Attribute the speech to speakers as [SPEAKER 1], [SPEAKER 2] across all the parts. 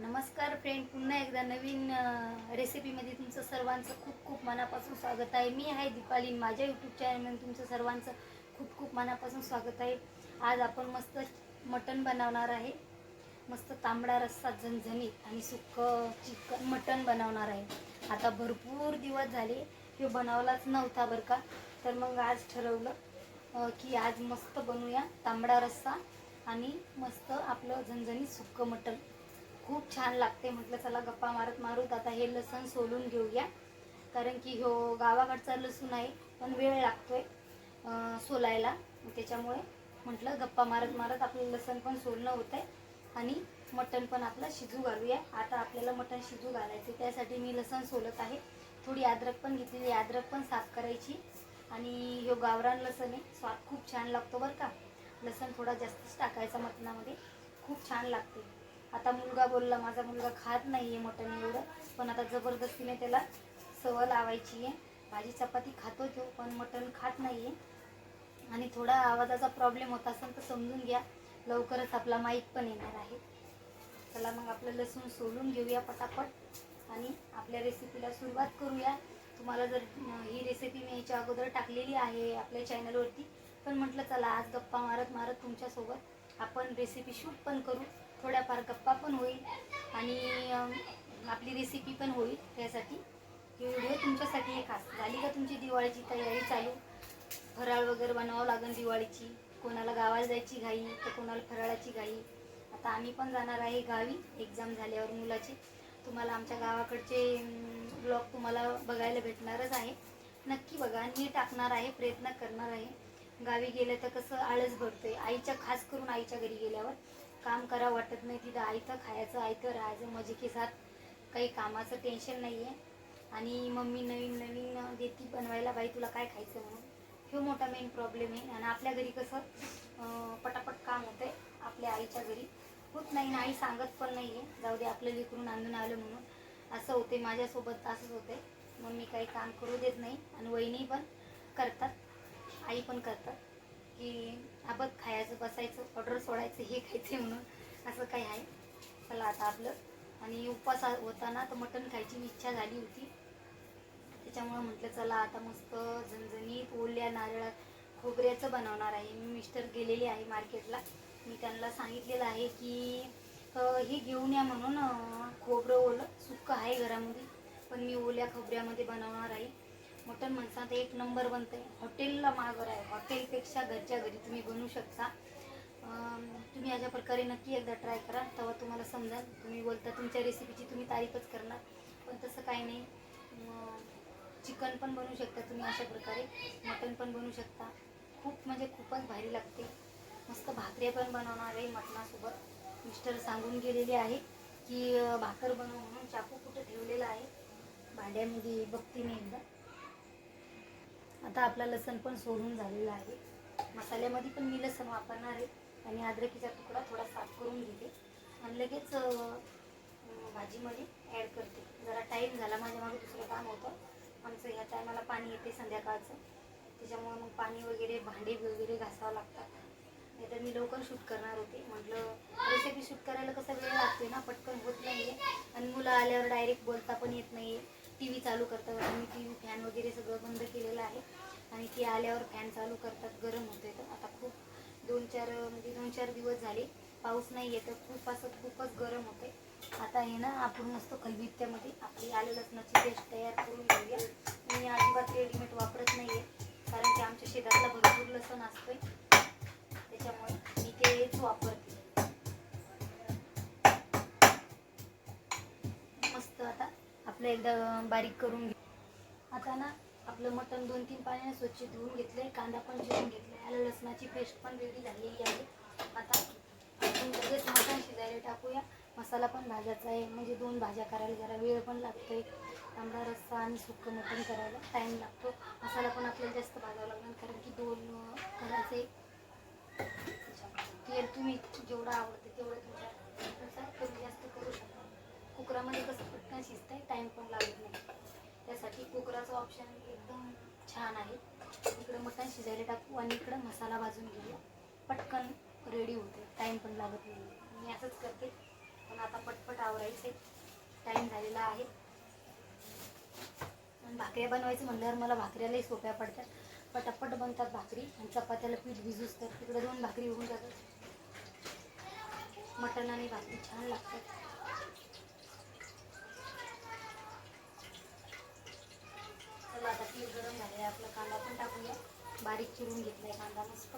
[SPEAKER 1] नमस्कार फ्रेंड पुन्हा एकदा नवीन रेसिपीमध्ये तुमचं सर्वांचं खूप खूप मनापासून स्वागत आहे. मी आहे दीपाली. माझ्या यूट्यूब चॅनलमध्ये तुमचं सर्वांचं खूप खूप मनापासून स्वागत आहे. आज आपण मस्त मटण बनवणार आहे. मस्त तांबडा रस्सा झणझणीत आणि सुकं चिकन मटण बनवणार आहे. आता भरपूर दिवस झाले हे बनवलाच नव्हता बरं का. तर मग आज ठरवलं की आज मस्त बनवूया तांबडा रस्सा आणि मस्त आपलं झणझणीत सुक्कं मटण. खूप छान लागते. म्हटलं चला गप्पा मारत मारूत आता हे लसूण सोलून घेऊया. कारण की हो गावाकडचा लसूण आहे पण वेळ लागतोय सोलायला. त्याच्यामुळे म्हटलं गप्पा मारत मारत आपलं लसण पण सोलणं आहे आणि मटण पण आपलं शिजू घालूया. आता आपल्याला मटण शिजू घालायचे त्यासाठी मी लसण सोलत आहे. थोडी अद्रक पण घेतलेली अद्रक पण साफ करायची. आणि ह्यो गावरान लसण आहे. स्वाद खूप छान लागतो बरं का. लसण थोडा जास्तच टाकायचा मटणामध्ये. खूप छान लागते. आता मुलगा बोलला माझा मुलगा खात नाही आहे मटण एवढं. पण आता जबरदस्तीने त्याला सवय लावायची आहे. भाजी चपाती खातो तो पण मटण खात नाही आहे आणि थोडा आवाजाचा प्रॉब्लेम होत असेल तर समजून घ्या. लवकरच आपला माईक पण येणार आहे. चला मग आपलं लसूण सोलून घेऊया पटापट. आणि आपल्या रेसिपीला सुरुवात करूया. तुम्हाला जर ही रेसिपी मी याच्या अगोदर टाकलेली आहे आपल्या चॅनलवरती पण म्हटलं चला आज गप्पा मारत मारत तुमच्यासोबत आपण रेसिपी शूट पण करू. थोड्याफार गप्पा पण होईल आणि आपली रेसिपी पण होईल त्यासाठी. ही व्हिडिओ तुमच्यासाठी एक खास झाली का तुमची दिवाळीची तयारी चालू? फराळ वगैरे बनवावं लागेल दिवाळीची. कोणाला गावाला जायची घाई तर कोणाला फराळाची घाई. आता आम्ही पण जाणार आहे गावी. एक्झाम झाल्यावर मुलाची. तुम्हाला आमच्या गावाकडचे ब्लॉग तुम्हाला बघायला भेटणारच आहे. नक्की बघा. मी टाकणार आहे प्रयत्न करणार आहे. गावी गेलं तर कसं आळस भरतोय. आईच्या खास करून आईच्या घरी गेल्यावर. काम करा वाटत नाही. तिथं आयतं खायचं आयतं राहायचं मजे के साथ. काही कामाचं टेन्शन नाही आहे आणि मम्मी नवीन नवीन देती बनवायला बाई तुला काय खायचं म्हणून. हे मोठा मेन प्रॉब्लेम आहे. आणि आपल्या घरी कसं पटापट काम होतंय आपल्या आईच्या घरी. होत नाही ना आई सांगत पण नाही आहे जाऊ दे आपलं विकरून आणून आलं म्हणून. असं होते माझ्यासोबत असंच होते मम्मी काही काम करू देत नाही. आणि वहिनी पण करतात. आई पण करतात. की आपण खायचं बसायचं ऑर्डर सोडायचं हे खायचं म्हणून. असं काही आहे. चला आता आपलं. आणि उपवास होताना होता ना तर मटण खायची इच्छा झाली होती. त्याच्यामुळं म्हटलं चला आता मस्त झणझणीत ओल्या नारळा खोबऱ्याचं बनवणार आहे. मी मिस्टर गेलेले आहे मार्केटला. मी त्यांना सांगितलेलं आहे की हे घेऊन या म्हणून खोबरं ओलं सुक्क आहे घरामध्ये. पण मी ओल्या खोबऱ्यामध्ये बनवणार आहे. मटन म्हणसा तर एक नंबर बनते हॉटेलला मागवर आहे हॉटेलपेक्षा घरच्या घरी तुम्ही बनवू शकता. तुम्ही अशा प्रकारे नक्की एकदा ट्राय करा. तेव्हा तुम्हाला समजाल. तुम्ही बोलता तुमच्या रेसिपीची तुम्ही तारीफच करणार. पण तसं काही नाही. चिकन पण बनवू शकता तुम्ही अशा प्रकारे. मटन पण बनवू शकता. खूप म्हणजे खूपच भारी लागते. मस्त भाकऱ्या पण बनवणार आहे मटणासोबत. मिस्टर सांगून गेलेले आहे की भाकर बनव म्हणून. चाकू कुठं ठेवलेला आहे? भांड्यामध्ये बघते मी एकदा. आता आपला लसण पण सोडून झालेला आहे. मसाल्यामध्ये पण मी लसण वापरणार आहे आणि अद्रकीचा तुकडा थोडा साफ करून घेते. आणि लगेच भाजीमध्ये ॲड करते. जरा टाईम झाला माझ्या मागे दुसरं काम होतं. आमचं ह्या टायमाला पाणी येते संध्याकाळचं. त्याच्यामुळे मग पाणी वगैरे भांडे वगैरे घासावं लागतात. नाही तर मी लवकर शूट करणार होते. म्हटलं रेसिपी शूट करायला कसं वेळ लागते ना? पटकन होत नाही आहे आणि मुलं आल्यावर डायरेक्ट बोलता पण येत नाही आहे टी व्ही चालू करतात मी टी व्ही फॅन वगैरे सगळं बंद केलेलं आहे. आणि ती आल्यावर फॅन चालू करतात गरम होते तर. आता खूप दोन चार म्हणजे दोन चार दिवस झाले पाऊस नाही येतं खूप असं खूपच गरम होते आता हे ना आपण मस्त खलबित्त्यामध्ये आपली आलं लसणाची पेस्ट तयार करून घेऊया. मी अजिबात रेडीमेड वापरत नाही आहे कारण की आमच्या शेतातला भरपूर लसण असतोय. त्याच्यामुळे मी तेच वापरते. आपलं एकदा बारीक करून घे. आता ना आपलं मटण दोन तीन पाण्याने स्वच्छ धुवून घेतलंय कांदा पण चिरून घेतलाय. याला लसणाची पेस्ट पण रेडी झालेली आहे. आता आपण लगेच मटण शिजायला टाकूया. मसाला पण भाजायचा आहे. म्हणजे दोन भाज्या करायला जरा वेळ पण लागतोय. तांबडा रस्सा आणि सुक्कं मटण करायला टाईम लागतो. मसाला पण आपल्याला जास्त भाजावा लागणार कारण की दोन करायचे तेल तुम्ही जेवढं आवडते तेवढं तुमच्या कमी जास्त करू शकता कुकरामध्ये कसं पटकन शिजतंय टाईम पण लागत नाही. त्यासाठी कुकराचं ऑप्शन एकदम छान आहे. इकडं मटण शिजायला टाकू आणि इकडं मसाला भाजून घेऊया. पटकन रेडी होते. टाईम पण लागत नाही. मी असंच करते. पण आता पटपट आवरायचे टाईम झालेला आहे. आणि भाकऱ्या बनवायचं म्हणल्यावर मला भाकऱ्यालाही सोप्या पडतात. पटापट बनतात भाकरी आणि चपात्याला पीठ भिजूस तर तिकडे दोन भाकरी होऊन जातात. मटण आणि भाकरी छान लागतात चला आता पीठ गरम झाले आपला कांदा पण टाकूया बारीक चिरून घेतलाय कांदा मस्त.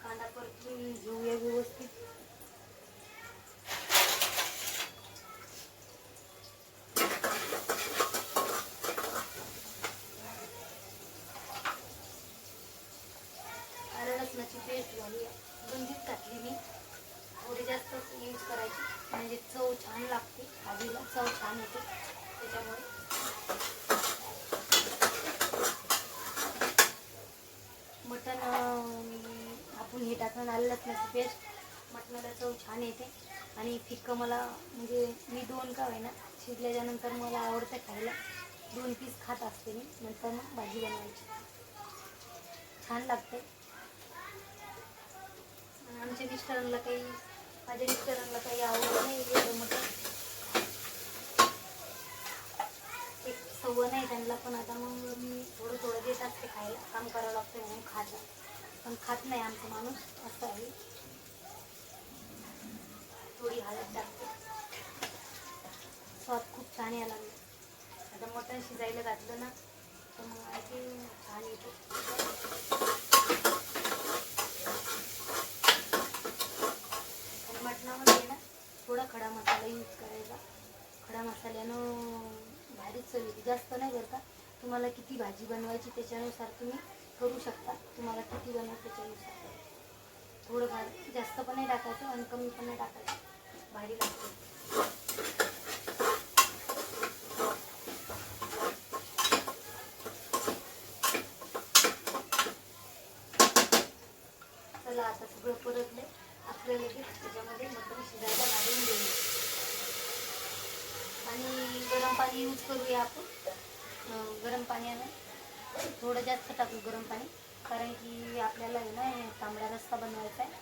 [SPEAKER 1] कांदा परतून घेऊया व्यवस्थित आलं लसणाची पेस्ट झाली गंजीत घातली मी थोडी जास्त यूज करायची म्हणजे चव छान लागते भाजीला चव छान येते त्याच्यामुळे मटण अं, आपण हे टाकून आलं लसणाची पेस्ट मटणाला चव छान येते आणि फिक्कं मला म्हणजे मी दोन का ना शिजल्याच्या नंतर मला आवडतं खायला. दोन पीस खात असते मी नंतर मग भाजी बनवायची. छान लागते. आमच्या मिस्टरांना काही माझ्या मिस्टरांना काही आवडत नाही एवढं एक सवय नाही त्यांना पण आता मग मी थोडं थोडं देत असते खायला. काम करावं लागतं म्हणून खात पण खात नाही आमचा माणूस असं आहे. थोडी हळद टाकते. स्वाद खूप छान यायला लागला. आता मटण शिजायला घातलं ना तर मग आणखी छान येतो. मटणामध्ये ना थोडा खडा मसाला यूज करायचा. खडा मसाल्यानं भारीच चव येते. जास्त नाही करता. तुम्हाला किती भाजी बनवायची त्याच्यानुसार तुम्ही करू शकता. तुम्हाला किती बनवायचं त्याच्यानुसार. थोडंफार जास्त पण नाही टाकायचं आणि कमी पण नाही टाकायचं. भारी लागते चला आता सगळं परतले आपल्याला लगेच त्याच्यामध्ये मटण शिजायला घालून देऊ. आणि गरम पाणी यूज करूया आपण. गरम पाण्यानं. थोडं जास्त टाकू गरम पाणी. कारण की आपल्याला आहे ना तांबडा रस्ता बनवायचा आहे.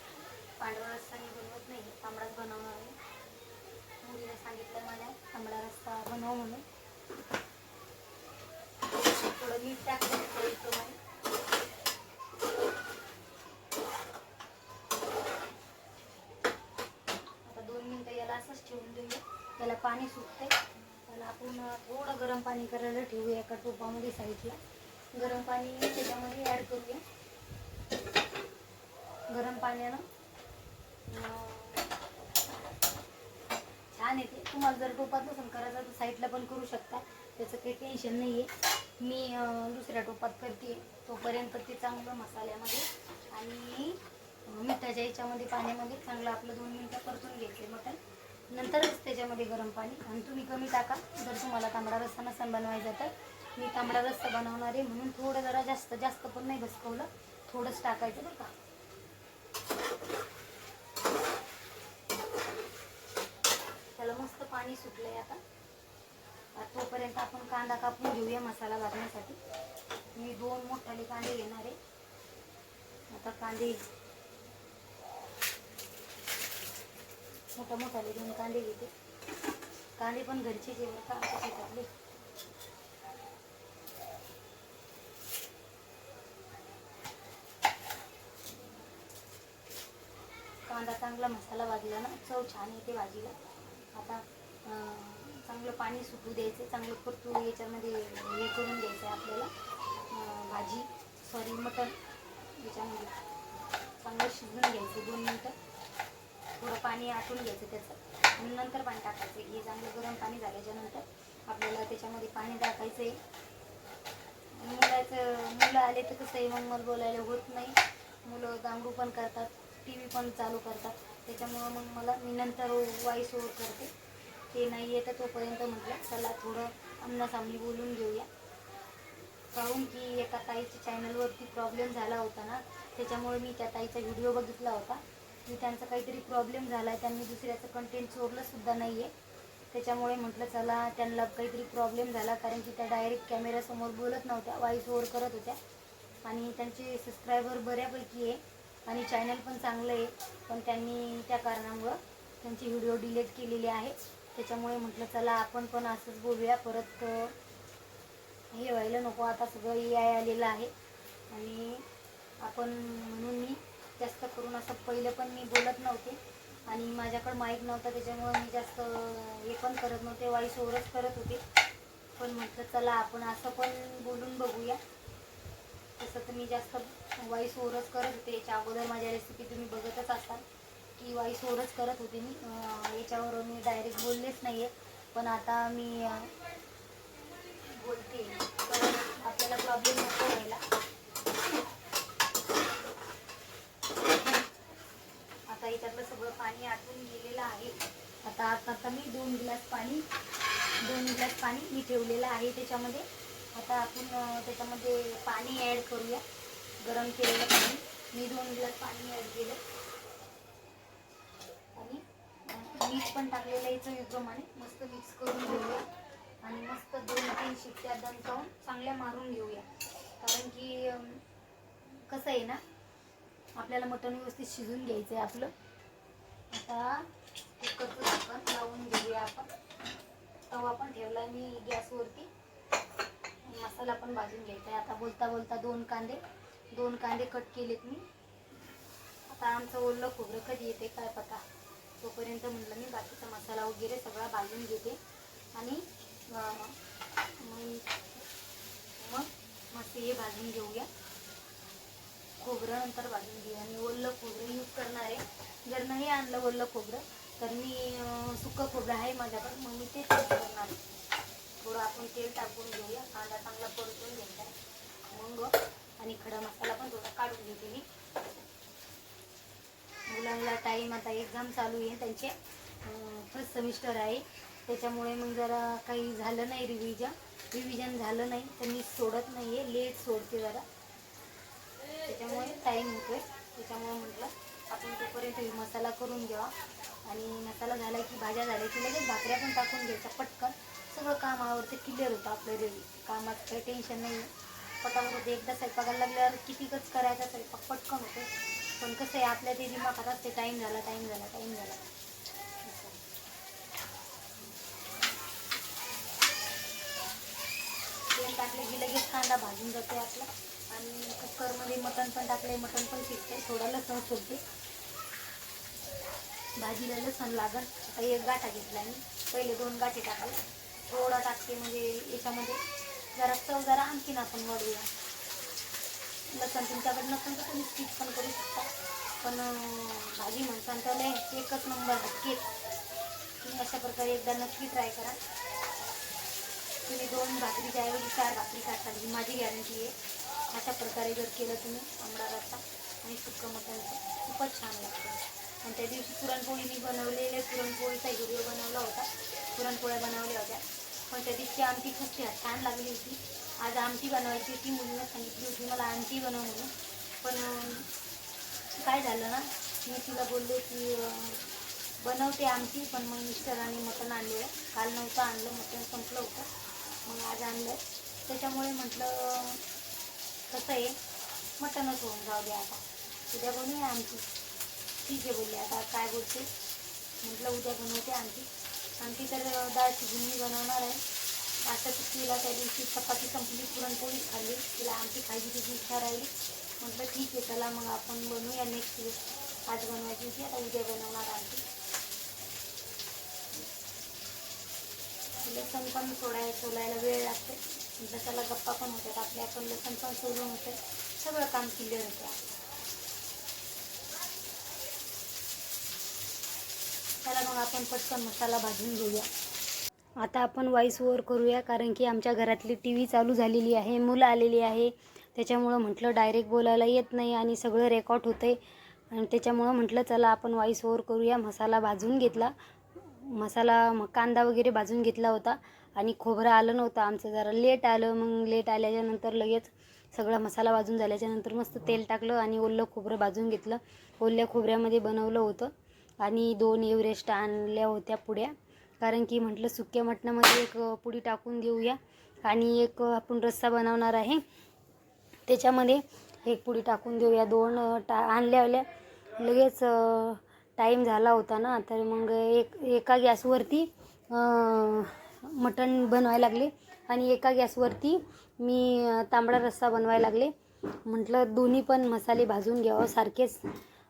[SPEAKER 1] पांढरा रस्ता मी बनवत नाही. तांबडाच बनवणार आहे. मुलीला सांगितलं मला तांबडा रस्ता बनव म्हणून. थोडं मीठ टाकलं चवीप्रमाणे आता दोन मिनटं याला असंच ठेवून देऊया. त्याला पाणी सुटते त्याला आपण थोडं गरम पाणी करायला ठेवूया एका टोपामध्ये साईडला. गरम पाणी त्याच्यामध्ये ॲड करूया. गरम पाण्यानं अं, छान येते तुम्हाला जर टोपात नसेल करायचं तर साईडला पण करू शकता. त्याचं काही टेन्शन नाही आहे मी दुसऱ्या टोपात करते. तोपर्यंत ते चांगलं मसाल्यामध्ये आणि मिठाच्या याच्यामध्ये पाण्यामध्ये चांगलं आपलं दोन मिनटं परतून घ्यायचे मटण. नंतरच त्याच्यामध्ये गरम पाणी आणि तुम्ही कमी टाका. जर तुम्हाला तांबडा रस्सा नसन बनवायचा तर. मी तांबडा रस्सा बनवणार आहे म्हणून थोडं जरा जास्त जास्त पण नाही बसकवलं. थोडंच टाकायचं बरं का त्याला मस्त पाणी सुटलंय आता. आता तोपर्यंत आपण कांदा कापून घेऊया मसाला भाजण्यासाठी मी दोन मोठाले कांदे घेणार आहे. आता कांदे मोठा मोठाले दोन कांदे घेते. कांदे पण घरचे जेवण का शेतातले कांदा चांगला मसाला भाजला ना चव छान येते भाजीला. आता चांगलं पाणी सुटू द्यायचं चांगलं परतू याच्यामध्ये हे करून द्यायचं आहे आपल्याला. भाजी सॉरी मटण याच्यामध्ये चांगलं शिजून घ्यायचं दोन मिनटं. थोडं पाणी आटून घ्यायचं त्याचं. आणि नंतर पाणी टाकायचं. हे चांगलं गरम पाणी झाल्याच्यानंतर आपल्याला त्याच्यामध्ये पाणी टाकायचं आहे. मुलाचं मुलं आले तर कसं आहे मग मला बोलायला होत नाही. मुलं दांगडू पण करतात टी व्ही पण चालू करतात. त्याच्यामुळं मग मला मी नंतर वॉईस ओव्हर करते. ते नाही येतं तोपर्यंत म्हटलं चला थोडं आमनासामनी बोलून घेऊया. काहून की एका ताईच्या चॅनलवरती प्रॉब्लेम झाला होता ना त्याच्यामुळे मी त्या ताईचा व्हिडिओ बघितला होता. की त्यांचा काहीतरी प्रॉब्लेम झाला आहे त्यांनी दुसऱ्याचं कंटेंट चोरलंसुद्धा नाही आहे त्याच्यामुळे म्हटलं चला त्यांना काहीतरी प्रॉब्लेम झाला कारण की त्या डायरेक्ट कॅमेऱ्यासमोर बोलत नव्हत्या व्हॉईस ओव्हर करत होत्या. आणि त्यांचे सबस्क्रायबर बऱ्यापैकी आहे. आणि चॅनल पण चांगलं आहे. पण त्यांनी त्या कारणामुळं त्यांची व्हिडिओ डिलीट केलेली आहे. त्याच्यामुळे म्हटलं चला आपण पण असंच बोलूया. परत हे व्हायला नको. आता सगळं ए आय आलेलं आहे. आणि आपण म्हणून मी जास्त करून असं पहिलं पण मी बोलत नव्हते. आणि माझ्याकडं माईक नव्हतं. त्याच्यामुळं मी जास्त हे पण करत नव्हते. वाईस ओव्हरच करत होते. पण म्हटलं चला आपण असं पण बोलून बघूया. तसं तर मी जास्त वाईस ओव्हरच करत होते. याच्या अगोदर माझ्या रेसिपी तुम्ही बघतच असाल. की वाईस करत होते मी. याच्यावर मी डायरेक्ट बोललेच नाही आहे पण आता मी बोलते. आपल्याला प्रॉब्लेम नको व्हायला. आता याच्यातलं सगळं पाणी आटून गेलेलं आहे. आता आता आता मी दोन ग्लास पाणी दोन ग्लास पाणी मी ठेवलेलं आहे त्याच्यामध्ये. आता आपण त्याच्यामध्ये पाणी ॲड करूया. गरम केलेलं पाणी. मी दोन ग्लास पाणी ॲड केलं आणि अं, मीठ पण टाकलेलं आहे चवीप्रमाणे मस्त मिक्स करून घेऊया. आणि मस्त दोन तीन शिट्ट्या दम जाऊन चांगल्या मारून घेऊया. कारण की कसं आहे ना आपल्याला मटण व्यवस्थित शिजून घ्यायचं आहे आपलं. आता कुकरचं झाकण लावून घेऊया आपण. तवा पण ठेवला मी गॅसवरती. मसाला पण भाजून घ्यायचा आहे. आता बोलता बोलता दोन कांदे. दोन कांदे कट केलेत मी. आता आमचं ओलं खोबरं कधी येते काय पता. तोपर्यंत म्हटलं मी बाकीचा मसाला वगैरे सगळा भाजून घेते. आणि मग मग मस्त हे भाजून घेऊया. खोबरं नंतर भाजून घेऊया. आणि ओलं खोबरं यूज करणार आहे. जर नाही आणलं ओलं खोबरं तर मी सुकं खोबरं आहे माझ्याकडे. मग मी ते यूज करणार. आहे थोडं आपण तेल टाकून घेऊया. कांदा चांगला परतून घ्यायचा आहे. मग आणि खडा मसाला पण थोडा काढून घेते मी. मुलांना टाईम आता एक्झाम चालू आहे त्यांचे फर्स्ट सेमिस्टर आहे. त्याच्यामुळे मग जरा काही झालं नाही रिव्हिजन रिव्हिजन झालं नाही तर मी सोडत नाही आहे लेट सोडते जरा. त्याच्यामुळे टाईम होतो आहे त्याच्यामुळे म्हटलं आपण तोपर्यंत मसाला करून घ्यावा. आणि मसाला झाला की भाज्या झाल्या की लगेच भाकऱ्या पण टाकून घ्यायच्या पटकन. सगळं काम आवडते क्लिअर होतं आपलं रेडी कामात काही टेन्शन नाही पटापट होते. एकदा स्वयंपाकाला लागल्यावर कितीकच करायचा स्वयंपाक पटकन होते पण कसं आहे आपल्या ते दिमागात असते टाईम झाला टाईम झाला टाईम झाला. तेल टाकले की लगेच कांदा भाजून जाते आपला. आणि कुकरमध्ये मटण पण टाकले मटण पण शिजते थोडा लसण सोडते भाजीला लसण लागल. आता एक गाठा घेतला मी. पहिले दोन गाठे टाकले. थोडा टाकते म्हणजे याच्यामध्ये. जरा चव जरा आणखीन आपण वाढूया लसण तुमच्याकडे नसेल तर तुम्ही स्किप पण करू शकता पण भाजी म्हणसान तर एकच नंबर नक्की तुम्ही अशा प्रकारे एकदा नक्की ट्राय करा. तुम्ही दोन भाकरीच्या ऐवजी चार भाकरी काढता ही माझी गॅरंटी आहे. अशा प्रकारे जर केलं तुम्ही आंबडा रस्ता आणि सुक्कं मटणचं खूपच छान लागतं. आणि त्या दिवशी पुरणपोळी मी बनवलेले पुरणपोळीचा व्हिडिओ बनवला होता. पुरणपोळ्या बनवल्या होत्या. पण त्या दिवशी आमटी खूप छान लागली होती. आज आमटी बनवायची होती मुलीनं सांगितली होती मला आमटी बनव म्हणून. पण काय झालं ना मी तिला बोलले की बनवते आमची पण मग मिस्टरांनी मटण आणलेलं काल नव्हतं आणलं मटण संपलं होतं. मग आज आणलं त्याच्यामुळे म्हटलं कसं आहे. मटणच होऊन जाऊ दे आता. उद्या बनवूया आमची. ठीक आहे बोलली आता काय बोलते? म्हटलं उद्या बनवते आमची. आणखी तर डाळ शिजून मी बनवणार आहे. आता तिला त्या दिवशी चपाती संपली पुरणपोळी खाल्ली. तिला आमची खायची तिची इच्छा राहिली. म्हटलं ठीक आहे चला मग आपण बनवूया नेक्स्ट वीक आज बनवायची होती आता उद्या बनवणार आणखी लसण पण सोडाय सोलायला वेळ लागते. म्हटलं त्याला गप्पा पण होतात आपले आपण लसण पण सोडून होते. सगळं काम क्लिअर होतं चला मग आपण पटकन मसाला भाजून घेऊया. आता आपण वॉईस ओवर करूया कारण की आमच्या घरातली टी व्ही चालू झालेली आहे मुलं आलेली आहे. त्याच्यामुळं म्हटलं डायरेक्ट बोलायला येत नाही आणि सगळं रेकॉर्ड होतं आहे आणि त्याच्यामुळं म्हटलं चला आपण वॉइस ओवर करूया. मसाला भाजून घेतला. मसाला मग कांदा वगैरे भाजून घेतला होता. आणि खोबरं आलं नव्हतं. आमचं जरा लेट आलं. मग लेट आल्याच्यानंतर लगेच सगळा मसाला भाजून झाल्याच्यानंतर मस्त तेल टाकलं आणि ओलं खोबरं भाजून घेतलं. ओल्या खोबऱ्यामध्ये बनवलं होतं. आणि दोन एव्हरेस्ट आणल्या होत्या पुड्या. कारण की म्हटलं सुक्या मटणामध्ये एक पुडी टाकून देऊया. आणि एक आपण रस्सा बनवणार आहे. त्याच्यामध्ये एक पुडी टाकून देऊया. दोन टा आणल्या आल्या लगेच टाईम झाला होता ना तर मग एक एका गॅसवरती मटण बनवायला लागले. आणि एका गॅसवरती मी तांबडा रस्सा बनवायला लागले. म्हटलं दोन्ही पण मसाले भाजून घ्यावं सारखेच.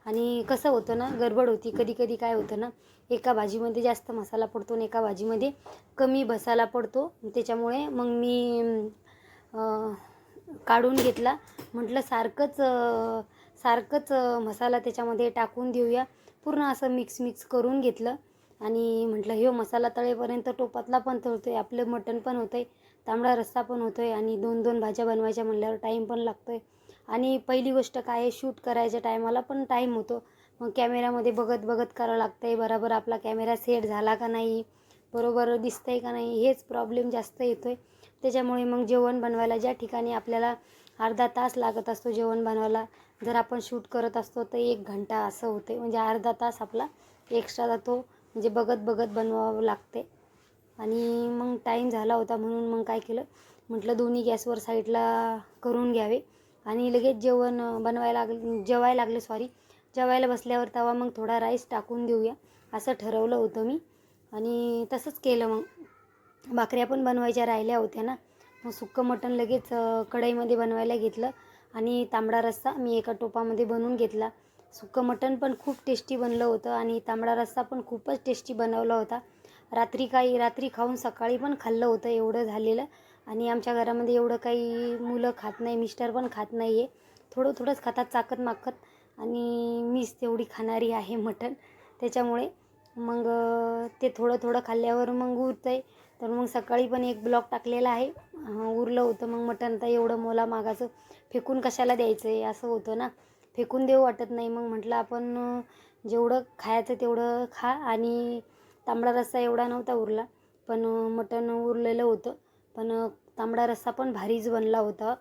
[SPEAKER 1] आणि कसं होतं ना गडबड होती. कधी कधी काय होतं ना एका भाजीमध्ये जास्त मसाला पडतो आणि एका भाजीमध्ये कमी मसाला पडतो. त्याच्यामुळे मग मी काढून घेतला. म्हटलं सारखंच सारखंच मसाला त्याच्यामध्ये टाकून देऊया. पूर्ण असं मिक्स मिक्स करून घेतलं. आणि म्हटलं हे मसाला तळेपर्यंत टोपातला पण तळतो आहे आपलं मटण पण होतं आहे तांबडा रस्सा पण होतो आहे आणि दोन दोन भाज्या बनवायच्या म्हटल्यावर टाईम पण लागतो आहे आणि पहिली गोष्ट काय आहे शूट करायच्या टायमाला पण टाईम होतो. मग कॅमेऱ्यामध्ये बघत बघत करावं लागतं आहे बरोबर आपला कॅमेरा सेट झाला का नाही बरोबर दिसतं आहे का नाही हेच प्रॉब्लेम जास्त येतो आहे त्याच्यामुळे मग जेवण बनवायला ज्या ठिकाणी आपल्याला अर्धा तास लागत असतो जेवण बनवायला जर आपण शूट करत असतो तर एक घंटा असं होते. म्हणजे अर्धा तास आपला एक्स्ट्रा जातो म्हणजे बघत बघत बनवावं लागते. आणि मग टाईम झाला होता म्हणून मग काय केलं? म्हटलं दोन्ही गॅसवर साईडला करून घ्यावे. आणि लगेच जेवण बनवायला लागले जेवायला लागले सॉरी जेवायला बसल्यावर तेव्हा मग थोडा राईस टाकून देऊया असं ठरवलं होतं मी. आणि तसंच केलं मग. भाकऱ्या पण बनवायच्या राहिल्या होत्या ना. मग सुक्कं मटण लगेच कढईमध्ये बनवायला घेतलं आणि तांबडा रस्सा मी एका टोपामध्ये बनवून घेतला. सुक्कं मटण पण खूप टेस्टी बनलं होतं आणि तांबडा रस्सा पण खूपच टेस्टी बनवला होता. रात्री काही रात्री खाऊन सकाळी पण खाल्लं होतं एवढं झालेलं आणि आमच्या घरामध्ये एवढं काही मुलं खात नाही मिस्टर पण खात नाही आहे थोडं थोडंच खातात चाकत माकत आणि मीच तेवढी खाणारी आहे मटण. त्याच्यामुळे मग ते थोडं थोडं खाल्ल्यावर मग उरतं आहे तर मग सकाळी पण एक ब्लॉक टाकलेला आहे. उरलं होतं. मग मटण तर एवढं मोला मागाचं. फेकून कशाला द्यायचं आहे असं होतं ना. फेकून देऊ वाटत नाही. मग म्हटलं आपण जेवढं खायचं तेवढं खा. आणि तांबडा रस्सा एवढा नव्हता उरला. पण मटण उरलेलं होतं. पण तांबडा रस्सा पण भारीच बनला होता.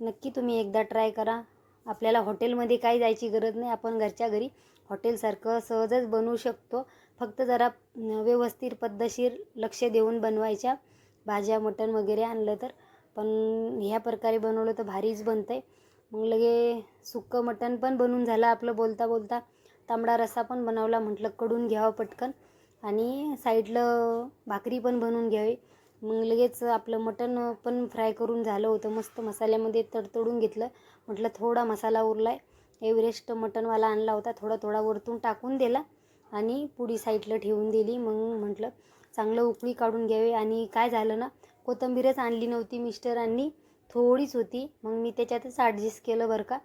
[SPEAKER 1] नक्की तुम्ही एकदा ट्राय करा. आपल्याला हॉटेलमध्ये काही जायची गरज नाही. आपण घरच्या घरी हॉटेलसारखं सहजच बनवू शकतो. फक्त जरा व्यवस्थित पद्धतशीर लक्ष देऊन बनवायच्या. भाज्या मटण वगैरे आणलं तर. पण ह्या प्रकारे बनवलं तर भारीच बनतं आहे मग लगे सुक्कं मटण पण बनून झालं आपलं बोलता बोलता तांबडा रस्सा पण बनवला म्हटलं कडून घ्यावं पटकन. आणि साईडलं भाकरी पण बनवून घ्यावी. मग लगेच आपलं मटण पण फ्राय करून झालं होतं. मस्त मसाल्यामध्ये तडतडून घेतलं. म्हटलं थोडा मसाला उरला आहे एव्हरेस्ट मटणवाला आणला होता. थोडा थोडा वरतून टाकून दिला. आणि पुडी साईडला ठेवून दिली. मग म्हटलं चांगलं उकळी काढून घ्यावी. आणि काय झालं ना कोथिंबीरच आणली नव्हती मिस्टरांनी थोडीच होती. मग मी त्याच्यातच ॲडजस्ट केलं बरं का.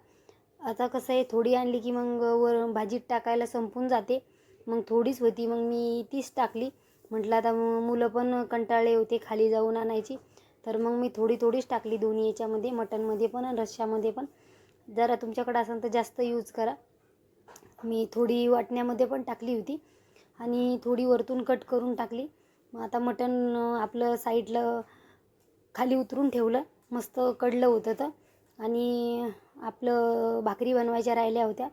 [SPEAKER 1] आता कसं आहे थोडी आणली की मग वर भाजीत टाकायला संपून जाते. मग थोडीच होती मग मी तीच टाकली. म्हटलं आता मु- मुलं पण कंटाळले होते खाली जाऊन आणायची. तर मग मी थोडी थोडीच टाकली दोन्ही याच्यामध्ये मटनमध्ये पण आणि रश्श्यामध्ये पण. जरा तुमच्याकडे असेल तर जास्त यूज करा. मी थोडी वाटण्यामध्ये पण टाकली होती. आणि थोडी वरतून कट करून टाकली. मग आता मटण आपलं साईडला खाली उतरून ठेवलं. मस्त कडलं होतं तर. आणि आपलं भाकरी बनवायच्या राहिल्या होत्या.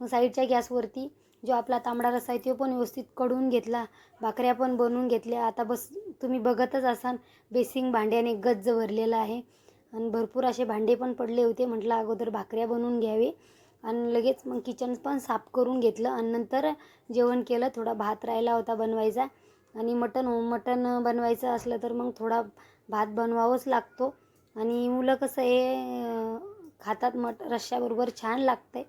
[SPEAKER 1] मग साईडच्या गॅसवरती जो आपला तांबडा रस्सा आहे तो पण व्यवस्थित कडून घेतला. भाकऱ्या पण बनवून घेतल्या. आता बस तुम्ही बघतच असाल बेसिंग भांड्याने गज्ज भरलेला आहे. आणि भरपूर असे भांडे पण पडले होते. म्हटलं अगोदर भाकऱ्या बनवून घ्यावे. आणि लगेच मग किचन पण साफ करून घेतलं. आणि नंतर जेवण केलं. थोडा भात राहिला होता बनवायचा. आणि मटण मटण बनवायचं असलं तर मग थोडा भात बनवावंच लागतो. आणि मुलं कसं आहे खातात मट रश्श्याबरोबर छान लागते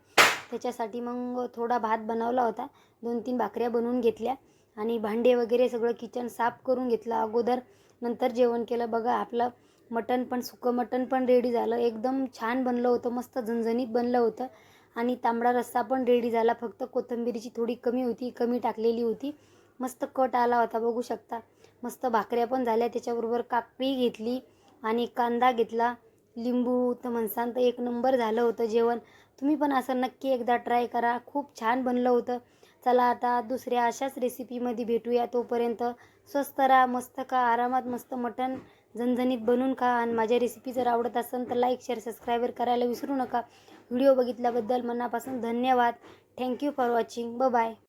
[SPEAKER 1] त्याच्यासाठी मग थोडा भात बनवला होता. दोन तीन भाकऱ्या बनवून घेतल्या. आणि भांडे वगैरे सगळं किचन साफ करून घेतलं अगोदर. नंतर जेवण केलं. बघा आपलं मटण पण सुकं मटण पण रेडी झालं. एकदम छान बनलं होतं. मस्त झणझणीत बनलं होतं. आणि तांबडा रस्सा पण रेडी झाला. फक्त कोथिंबीरीची थोडी कमी होती कमी टाकलेली होती. मस्त कट आला होता बघू शकता. मस्त भाकऱ्या पण झाल्या त्याच्याबरोबर काकडी घेतली आणि कांदा घेतला. लिंबू तर म्हणसान तर एक नंबर झालं होतं जेवण. तुम्ही पण असं नक्की एकदा ट्राय करा. खूप छान बनलं होतं. चला आता दुसऱ्या अशाच रेसिपीमध्ये भेटूया. तोपर्यंत स्वस्त राहा मस्त का आरामात मस्त मटण झणझणीत बनवून खा. आणि माझ्या रेसिपी जर आवडत असेल तर लाईक शेअर सबस्क्राईबर करायला विसरू नका. व्हिडिओ बघितल्याबद्दल मनापासून धन्यवाद. थँक्यू फॉर वॉचिंग ब बाय